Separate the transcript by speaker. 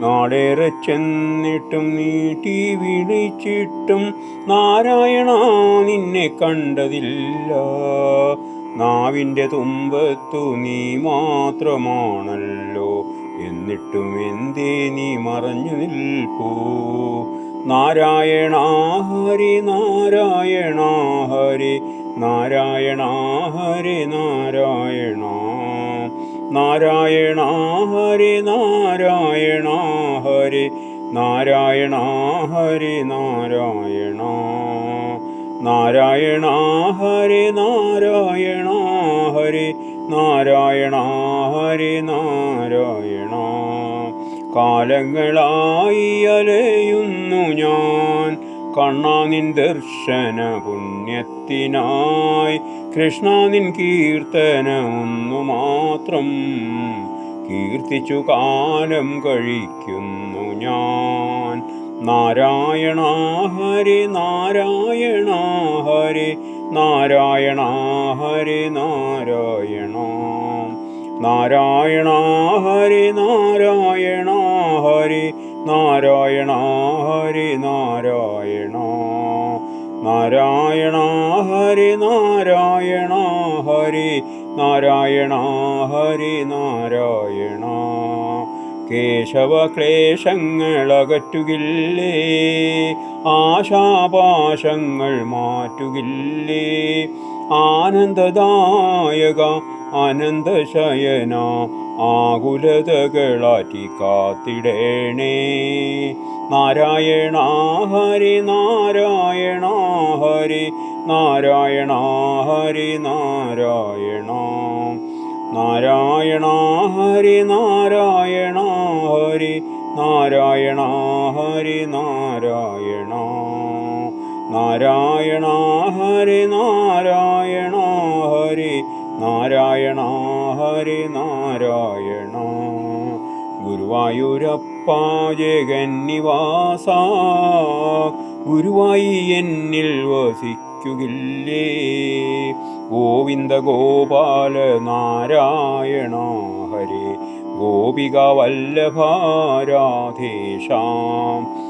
Speaker 1: നാടേറെ ചെന്നിട്ടും നീട്ടി വിളിച്ചിട്ടും നാരായണ നിന്നെ കണ്ടതില്ല. നാവിന്റെ തുമ്പത്തു നീ മാത്രമാണല്ലോ. എന്നിട്ടും എന്തേ നീ മറഞ്ഞു നിൽപ്പൂ? നാരായണ ഹരി നാരായണ ഹരി നാരായണ ഹരി നാരായണ. നാരായണ ഹരി നാരായണ ഹരി നാരായണ. ഹരി നാരായണ നാരായണ ഹരി നാരായണ ഹരി നാരായണ ഹരി നാരായണ. കാലങ്ങളായി അലയുന്നു ഞാൻ. കണ്ണാ നിൻ ദർശന പുണ്യത്തിനായി കൃഷ്ണാനിൻ കീർത്തന ഒന്നു മാത്രം കീർത്തിച്ചു കാലം കഴിക്കുന്നു ഞാൻ. നാരായണ ഹരി നാരായണ ഹരി നാരായണ ഹരി നാരായണ. നാരായണ ഹരി നാരായണ ഹരി നാരായണ ഹരി നാരായണ നാരായണ ഹരി നാരായണ ഹരി നാരായണ ഹരി നാരായണ. കേശവ ക്ലേശങ്ങളകറ്റുകില്ലേ ആശാപാശങ്ങൾ മാറ്റുകില്ലേ? ആനന്ദദായക അനന്തശയന ആകുലതകളാറ്റി കാത്തിടേണേ. നാരായണ ഹരി നാരായണ ഹരി നാരായണ ഹരി നാരായണ. നാരായണ ഹരി നാരായണ ഹരി നാരായണ ഹരി നാരായണ. നാരായണ ഹരി നാരായണ ഹരി നാരായണ ഹരി നാരായണ. ഗുരുവായൂരപ്പ ജഗന്നിവാസ ഗുരുവായി എന്നിൽ വസിക്കുകില്ലേ. ഗോവിന്ദ ഗോപാല നാരായണ ഹരി. ഗോപിക വല്ലഭാരാധേശാം